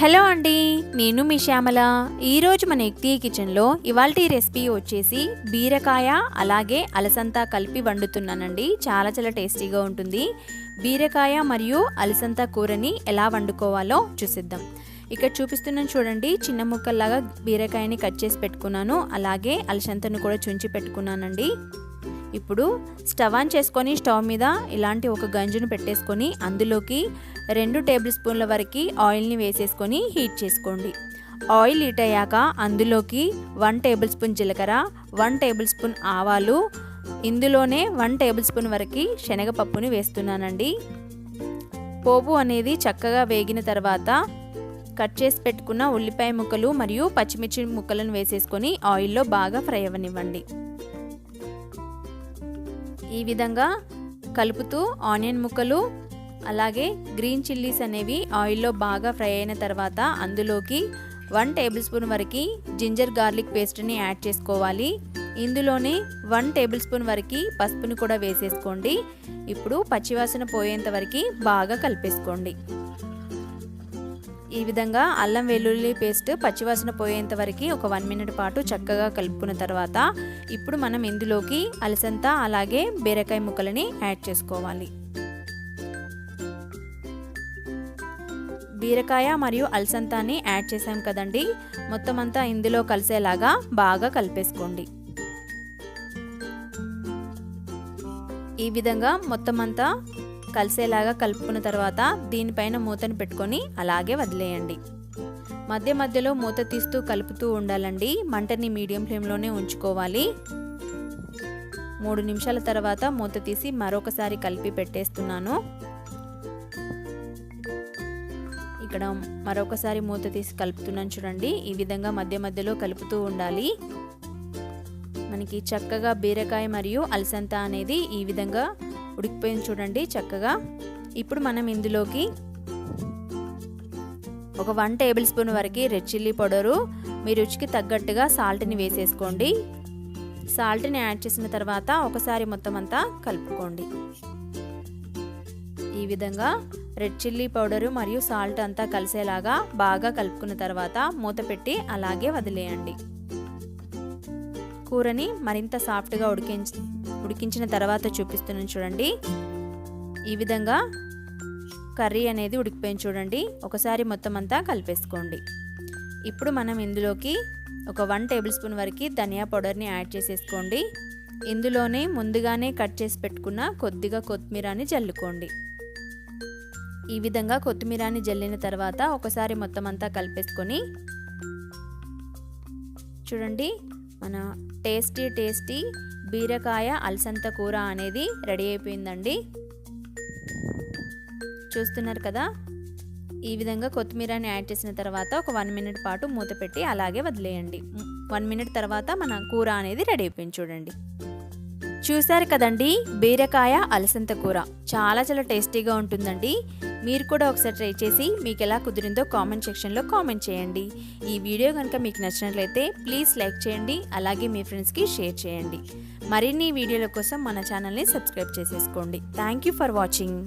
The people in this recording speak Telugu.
హలో అండి నేను మీ శ్యామల. ఈరోజు మన ఎక్తి కిచెన్లో ఇవాల్టి రెసిపీ వచ్చేసి బీరకాయ అలాగే అలసంతా కలిపి వండుతున్నానండి. చాలా చాలా టేస్టీగా ఉంటుంది. బీరకాయ మరియు అలసంతా కూరని ఎలా వండుకోవాలో చూసిద్దాం. ఇక్కడ చూపిస్తున్నాను చూడండి చిన్న ముక్కల్లాగా బీరకాయని కట్ చేసి పెట్టుకున్నాను. అలాగే అలసంతను కూడా చుంచి పెట్టుకున్నానండి. ఇప్పుడు స్టవ్ ఆన్ చేసుకొని స్టవ్ మీద ఇలాంటి ఒక గంజును పెట్టేసుకొని అందులోకి రెండు టేబుల్ స్పూన్ల వరకు ఆయిల్ని వేసేసుకొని హీట్ చేసుకోండి. ఆయిల్ హీట్ అయ్యాక అందులోకి వన్ టేబుల్ స్పూన్ జీలకర్ర వన్ టేబుల్ స్పూన్ ఆవాలు ఇందులోనే వన్ టేబుల్ స్పూన్ వరకు శనగపప్పుని వేస్తున్నానండి. పోపు అనేది చక్కగా వేగిన తర్వాత కట్ చేసి పెట్టుకున్న ఉల్లిపాయ ముక్కలు మరియు పచ్చిమిర్చి ముక్కలను వేసేసుకొని ఆయిల్లో బాగా ఫ్రై అవ్వనివ్వండి. ఈ విధంగా కలుపుతూ ఆనియన్ ముక్కలు అలాగే గ్రీన్ చిల్లీస్ అనేవి ఆయిల్లో బాగా ఫ్రై అయిన తర్వాత అందులోకి వన్ టేబుల్ స్పూన్ వరకు జింజర్ గార్లిక్ పేస్ట్ని యాడ్ చేసుకోవాలి. ఇందులోనే వన్ టేబుల్ స్పూన్ వరకు పసుపుని కూడా వేసేసుకోండి. ఇప్పుడు పచ్చివాసన పోయేంత వరకు బాగా కలిపేసుకోండి. ఈ విధంగా అల్లం వెల్లుల్లి పేస్ట్ పచ్చివాసన పోయేంత వరకు ఒక వన్ మినిట్ పాటు చక్కగా కలుపుకున్న తర్వాత ఇప్పుడు మనం ఇందులోకి అలసంత అలాగే బీరకాయ ముక్కలని యాడ్ చేసుకోవాలి. బీరకాయ మరియు అలసంతాని యాడ్ చేసాం కదండి. మొత్తం అంతా ఇందులో కలిసేలాగా బాగా కలిపేసుకోండి. ఈ విధంగా మొత్తం అంతా కలిసేలాగా కలుపుకున్న తర్వాత దీనిపైన మూతను పెట్టుకొని అలాగే వదిలేయండి. మధ్య మధ్యలో మూత తీస్తూ కలుపుతూ ఉండాలండి. మంటని మీడియం ఫ్లేమ్లోనే ఉంచుకోవాలి. మూడు నిమిషాల తర్వాత మూత తీసి మరొకసారి కలిపి పెట్టేస్తున్నాను. ఇక్కడ మరొకసారి మూత తీసి కలుపుతున్నాను చూడండి. ఈ విధంగా మధ్య మధ్యలో కలుపుతూ ఉండాలి. మనకి చక్కగా బీరకాయ మరియు అలసంత అనేది ఈ విధంగా ఉడికిపోయింది చూడండి చక్కగా. ఇప్పుడు మనం ఇందులోకి ఒక వన్ టేబుల్ స్పూన్ వరకు రెడ్ చిల్లీ పౌడరు మీ రుచికి తగ్గట్టుగా సాల్ట్ని వేసేసుకోండి. సాల్ట్ని యాడ్ చేసిన తర్వాత ఒకసారి మొత్తం అంతా కలుపుకోండి. ఈ విధంగా రెడ్ చిల్లీ పౌడరు మరియు సాల్ట్ అంతా కలిసేలాగా బాగా కలుపుకున్న తర్వాత మూత పెట్టి అలాగే వదిలేయండి. కూరని మరింత సాఫ్ట్గా ఉడికించి ఉడికించిన తర్వాత చూపిస్తున్నాను చూడండి. ఈ విధంగా కర్రీ అనేది ఉడికిపోయింది చూడండి. ఒకసారి మొత్తం అంతా కలిపేసుకోండి. ఇప్పుడు మనం ఇందులోకి ఒక వన్ టేబుల్ స్పూన్ వరకు ధనియా పౌడర్ని యాడ్ చేసేసుకోండి. ఇందులోనే ముందుగానే కట్ చేసి పెట్టుకున్న కొద్దిగా కొత్తిమీరని చల్లుకోండి. ఈ విధంగా కొత్తిమీరని జల్లిన తర్వాత ఒకసారి మొత్తం అంతా కలిపేసుకొని చూడండి మన టేస్టీ టేస్టీ బీరకాయ అలసంత కూర అనేది రెడీ అయిపోయిందండి. చూస్తున్నారు కదా? ఈ విధంగా కొత్తిమీరని యాడ్ చేసిన తర్వాత ఒక వన్ మినిట్ పాటు మూత పెట్టి అలాగే వదిలేయండి. వన్ మినిట్ తర్వాత మన కూర అనేది రెడీ అయిపోయింది చూడండి. చూసారు కదండి? బీరకాయ అలసంత కూర. చాలా చాలా టేస్టీగా ఉంటుందండి. మీరు కూడా ఒకసారి ట్రై చేసి మీకు ఎలా కుదిరిందో కామెంట్ సెక్షన్లో కామెంట్ చేయండి. ఈ వీడియో కనుక మీకు నచ్చినట్లయితే ప్లీజ్ లైక్ చేయండి అలాగే మీ ఫ్రెండ్స్కి షేర్ చేయండి. మరిన్ని వీడియోల కోసం మన ఛానల్ని సబ్స్క్రైబ్ చేసేసుకోండి. Thank you for watching.